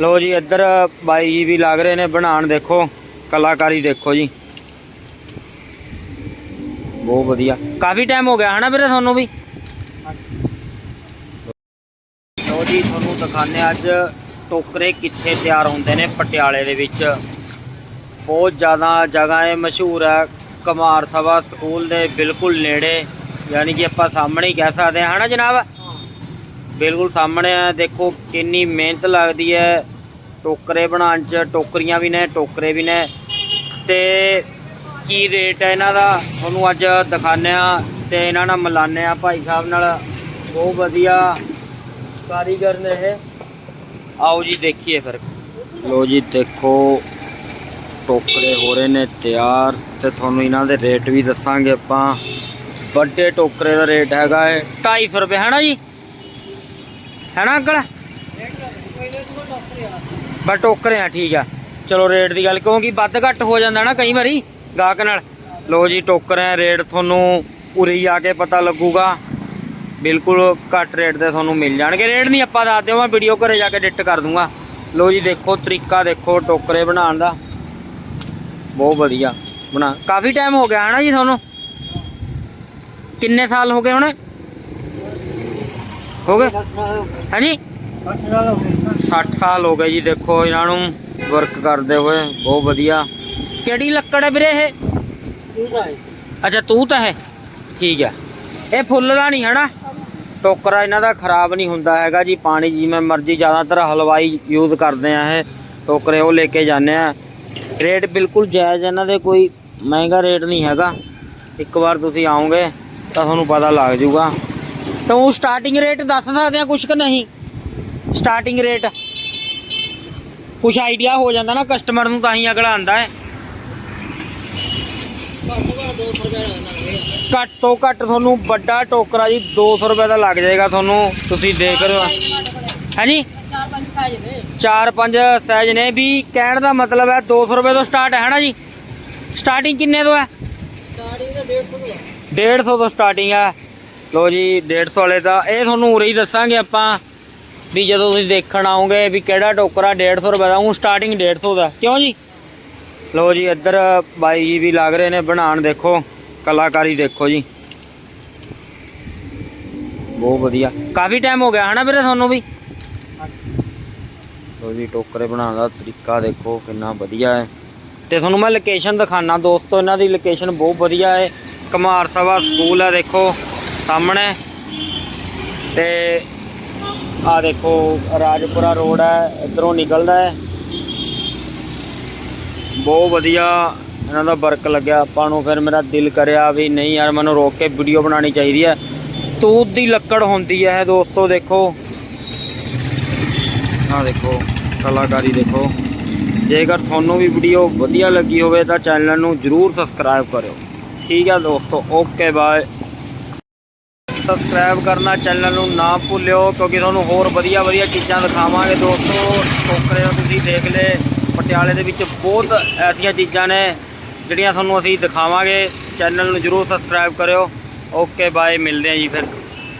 ਲੋ ਜੀ, ਇੱਧਰ ਬਾਈ ਜੀ ਵੀ ਲੱਗ ਰਹੇ ਨੇ, ਬਣਾਉਣ ਦੇਖੋ, ਕਲਾਕਾਰੀ ਦੇਖੋ ਜੀ। ਬਹੁਤ ਵਧੀਆ। ਕਾਫੀ ਟਾਈਮ ਹੋ ਗਿਆ ਹਨਾ ਵੀਰੇ ਤੁਹਾਨੂੰ ਵੀ? ਲੋ ਜੀ, ਤੁਹਾਨੂੰ ਦਿਖਾਉਂਦੇ ਅੱਜ ਟੋਕਰੇ ਕਿੱਥੇ ਤਿਆਰ ਹੁੰਦੇ ਨੇ ਪਟਿਆਲੇ ਦੇ ਵਿੱਚ। ਬਹੁਤ ਜ਼ਿਆਦਾ ਜਗ੍ਹਾ ਇਹ ਮਸ਼ਹੂਰ ਹੈ ਕਮਾਰ ਸਭਾ ਸਕੂਲ ਦੇ ਬਿਲਕੁਲ ਨੇੜੇ, ਯਾਨੀ ਕਿ ਆਪਾਂ ਸਾਹਮਣੇ ਹੀ ਕਹਿ ਸਕਦੇ ਹਾਂ। ਹਨਾ ਜਨਾਬ? ਬਿਲਕੁਲ ਸਾਹਮਣੇ ਹੈ ਦੇਖੋ ਕਿੰਨੀ ਮਿਹਨਤ ਲੱਗਦੀ ਹੈ। ਟੋਕਰੇ ਬਣਾਉਣ 'ਚ, ਟੋਕਰੀਆਂ ਵੀ ਨੇ, ਟੋਕਰੇ ਵੀ ਨੇ। ਤੇ ਕੀ ਰੇਟ ਹੈ ਇਹਨਾਂ ਦਾ? ਤੁਹਾਨੂੰ ਅੱਜ ਦਿਖਾਉਂਦੇ ਆ ਤੇ ਇਹਨਾਂ ਨਾਲ ਮਿਲਾਉਂਦੇ ਆ ਭਾਈ ਸਾਹਿਬ ਨਾਲ। ਬਹੁਤ ਵਧੀਆ ਕਾਰੀਗਰ ਨੇ ਇਹ। ਆਓ ਜੀ, ਦੇਖੀਏ ਫਿਰ। ਲੋ ਜੀ, ਦੇਖੋ, ਟੋਕਰੇ ਹੋ ਰਹੇ ਨੇ, ਤਿਆਰ। ਤੇ ਤੁਹਾਨੂੰ ਇਹਨਾਂ ਦੇ ਰੇਟ ਵੀ ਦੱਸਾਂਗੇ ਆਪਾਂ। ਵੱਡੇ ਟੋਕਰੇ ਦਾ ਰੇਟ ਹੈਗਾ ਹੈ 250 ਰੁਪਏ, ਹੈ ਨਾ ਜੀ? ਹੈ ਨਾ ਅੰਕਲ? ਬਸ ਟੋਕਰੇ ਆ, ਠੀਕ ਆ। ਚਲੋ ਰੇਟ ਦੀ ਗੱਲ, ਕਿਉਂਕਿ ਵੱਧ ਘੱਟ ਹੋ ਜਾਂਦਾ ਨਾ ਕਈ ਵਾਰੀ ਗਾਹਕ ਨਾਲ। ਲੋ ਜੀ, ਟੋਕਰੇ ਆ, ਰੇਟ ਤੁਹਾਨੂੰ ਉਰੇ ਹੀ ਆ ਕੇ ਪਤਾ ਲੱਗੂਗਾ। ਬਿਲਕੁਲ ਘੱਟ ਰੇਟ ਤੇ ਤੁਹਾਨੂੰ ਮਿਲ ਜਾਣਗੇ। ਰੇਟ ਨਹੀਂ ਆਪਾਂ ਦੱਸ ਦਿਓ, ਮੈਂ ਵੀਡੀਓ ਘਰੇ ਜਾ ਕੇ ਡਿਟ ਕਰ ਦੂੰਗਾ। ਲੋ ਜੀ, ਦੇਖੋ, ਤਰੀਕਾ ਦੇਖੋ ਟੋਕਰੇ ਬਣਾਉਣ ਦਾ। ਬਹੁਤ ਵਧੀਆ। ਬਣਾ, ਕਾਫੀ ਟਾਈਮ ਹੋ ਗਿਆ, ਹੈ ਨਾ ਜੀ ਤੁਹਾਨੂੰ? ਕਿੰਨੇ ਸਾਲ ਹੋ ਗਏ ਹੁਣ? ਹੋ ਗਏ? ਹਾਂਜੀ? 60 ਸਾਲ ਹੋ ਗਏ। ਜੀ ਦੇਖੋ ਇਹਨਾਂ ਨੂੰ ਵਰਕ ਕਰਦੇ ਹੋਏ ਬਹੁਤ ਵਧੀਆ। ਕਿਹੜੀ ਲੱਕੜ ਹੈ ਵੀਰੇ ਇਹ? ਅੱਛਾ ਤੂੰ ਤਾਂ ਹੈ। ਠੀਕ ਹੈ। ਇਹ ਫੁੱਲ ਦਾ ਨਹੀਂ ਹਨਾ? ਟੋਕਰਾ ਇਹਨਾਂ ਦਾ ਖਰਾਬ ਨਹੀਂ ਹੁੰਦਾ ਹੈਗਾ ਜੀ ਪਾਣੀ ਜਿਵੇਂ ਮਰਜ਼ੀ ਜ਼ਿਆਦਾਤਰ ਹਲਵਾਈ ਯੂਜ਼ ਕਰਦੇ ਆ ਇਹ। ਟੋਕਰੇ ਉਹ ਲੈ ਕੇ ਜਾਂਦੇ ਆ। ਰੇਟ ਬਿਲਕੁਲ ਜਾਇਜ਼ ਇਹਨਾਂ ਦੇ ਕੋਈ ਮਹਿੰਗਾ ਰੇਟ ਨਹੀਂ ਹੈਗਾ। ਇੱਕ ਵਾਰ ਤੁਸੀਂ ਆਓਗੇ ਤਾਂ ਤੁਹਾਨੂੰ ਪਤਾ ਲੱਗ ਜਾਊਗਾ। ਤਾਂ ਉਹ ਸਟਾਰਟਿੰਗ ਰੇਟ ਦੱਸ ਸਕਦੇ ਆ ਕੁਛ ਕਿ ਨਹੀਂ? ਸਟਾਰਟਿੰਗ ਰੇਟ ਕੁਛ ਆਈਡੀਆ ਹੋ ਜਾਂਦਾ ਨਾ ਕਸਟਮਰ ਨੂੰ ਤਾਂ ਹੀ ਅਗਲਾ ਆਂਦਾ ਹੈ। ਘੱਟ ਤੋਂ ਘੱਟ ਤੁਹਾਨੂੰ ਵੱਡਾ ਟੋਕਰਾ ਜੀ 200 ਰੁਪਏ ਦਾ ਲੱਗ ਜਾਏਗਾ ਤੁਹਾਨੂੰ ਤੁਸੀਂ ਦੇਖ ਰਹੇ ਹੋ। ਹਾਂਜੀ ਚਾਰ ਪੰਜ ਸਾਈਜ਼ ਨੇ। ਵੀ ਕਹਿਣ ਦਾ ਮਤਲਬ ਹੈ 200 ਰੁਪਏ ਤੋਂ ਸਟਾਰਟ ਹੈ ਨਾ ਜੀ? ਸਟਾਰਟਿੰਗ ਕਿੰਨੇ ਤੋਂ ਹੈ? 150 ਤੋਂ ਸਟਾਰਟਿੰਗ ਹੈ। ਲੋ ਜੀ 150 ਵਾਲੇ ਦਾ ਇਹ ਤੁਹਾਨੂੰ ਉਰੇ ਹੀ ਦੱਸਾਂਗੇ ਆਪਾਂ ਵੀ ਜਦੋਂ ਤੁਸੀਂ ਦੇਖਣ ਆਓਗੇ ਵੀ ਕਿਹੜਾ ਟੋਕਰਾ 150 ਰੁਪਏ ਦਾ ਉਹ ਸਟਾਰਟਿੰਗ 150 ਦਾ। ਕਿਉਂ ਜੀ? ਲੋ ਜੀ, ਇੱਧਰ ਬਾਈ ਜੀ ਵੀ ਲੱਗ ਰਹੇ ਨੇ ਬਣਾਉਣ, ਦੇਖੋ, ਕਲਾਕਾਰੀ ਦੇਖੋ ਜੀ। ਬਹੁਤ ਵਧੀਆ। ਕਾਫੀ ਟਾਈਮ ਹੋ ਗਿਆ, ਹਨਾ ਵੀਰੇ ਤੁਹਾਨੂੰ ਵੀ? ਲੋ ਜੀ, ਟੋਕਰੇ ਬਣਾਉਣ ਦਾ ਤਰੀਕਾ ਦੇਖੋ, ਕਿੰਨਾ ਵਧੀਆ ਹੈ। ਤੇ ਤੁਹਾਨੂੰ ਮੈਂ ਲੋਕੇਸ਼ਨ ਦਿਖਾਣਾ ਦੋਸਤੋ, ਇਹਨਾਂ ਦੀ ਲੋਕੇਸ਼ਨ ਬਹੁਤ ਵਧੀਆ ਹੈ। ਕੁਮਾਰ ਸਭਾ ਸਕੂਲ ਹੈ, ਦੇਖੋ। ਸਾਹਮਣੇ ਤੇ ਆ ਦੇਖੋ ਰਾਜਪੁਰਾ ਰੋਡ ਹੈ, ਇਧਰੋਂ ਨਿਕਲਦਾ ਹੈ। ਬਹੁਤ ਵਧੀਆ ਇਹਨਾਂ ਦਾ ਵਰਕ ਲੱਗਿਆ, ਆਪਾਂ ਨੂੰ ਫਿਰ ਮੇਰਾ ਦਿਲ ਕਰਿਆ ਵੀ ਨਹੀਂ ਯਾਰ ਮੈਨੂੰ ਰੋਕ ਕੇ ਵੀਡੀਓ ਬਣਾਉਣੀ ਚਾਹੀਦੀ ਹੈ। ਤੂਤ ਦੀ ਲੱਕੜ ਹੁੰਦੀ ਹੈ ਇਹ ਦੋਸਤੋ, ਦੇਖੋ। ਆ ਦੇਖੋ, ਕਲਾਕਾਰੀ ਦੇਖੋ। ਜੇਕਰ ਤੁਹਾਨੂੰ ਵੀ ਵੀਡੀਓ ਵਧੀਆ ਲੱਗੀ ਹੋਵੇ ਤਾਂ ਚੈਨਲ ਨੂੰ ਜਰੂਰ ਸਬਸਕ੍ਰਾਈਬ ਕਰਿਓ। ਠੀਕ ਹੈ ਦੋਸਤੋ ਓਕੇ ਬਾਏ ਸਬਸਕ੍ਰਾਈਬ ਕਰਨਾ ਚੈਨਲ ਨੂੰ ਨਾ ਭੁੱਲਿਓ, ਕਿਉਂਕਿ ਤੁਹਾਨੂੰ ਹੋਰ ਵਧੀਆ ਵਧੀਆ ਚੀਜ਼ਾਂ ਦਿਖਾਵਾਂਗੇ। ਦੋਸਤੋ ਟੋਕਰੇ ਤੁਸੀਂ, ਦੇਖ ਲਏ। ਪਟਿਆਲੇ ਦੇ ਵਿੱਚ ਬਹੁਤ ਐਸੀਆਂ ਚੀਜ਼ਾਂ ਨੇ, ਜਿਹੜੀਆਂ ਤੁਹਾਨੂੰ ਅਸੀਂ ਦਿਖਾਵਾਂਗੇ। ਚੈਨਲ ਨੂੰ ਜਰੂਰ ਸਬਸਕ੍ਰਾਈਬ ਕਰਿਓ। ਓਕੇ ਬਾਏ ਮਿਲਦੇ ਹਾਂ ਜੀ ਫਿਰ।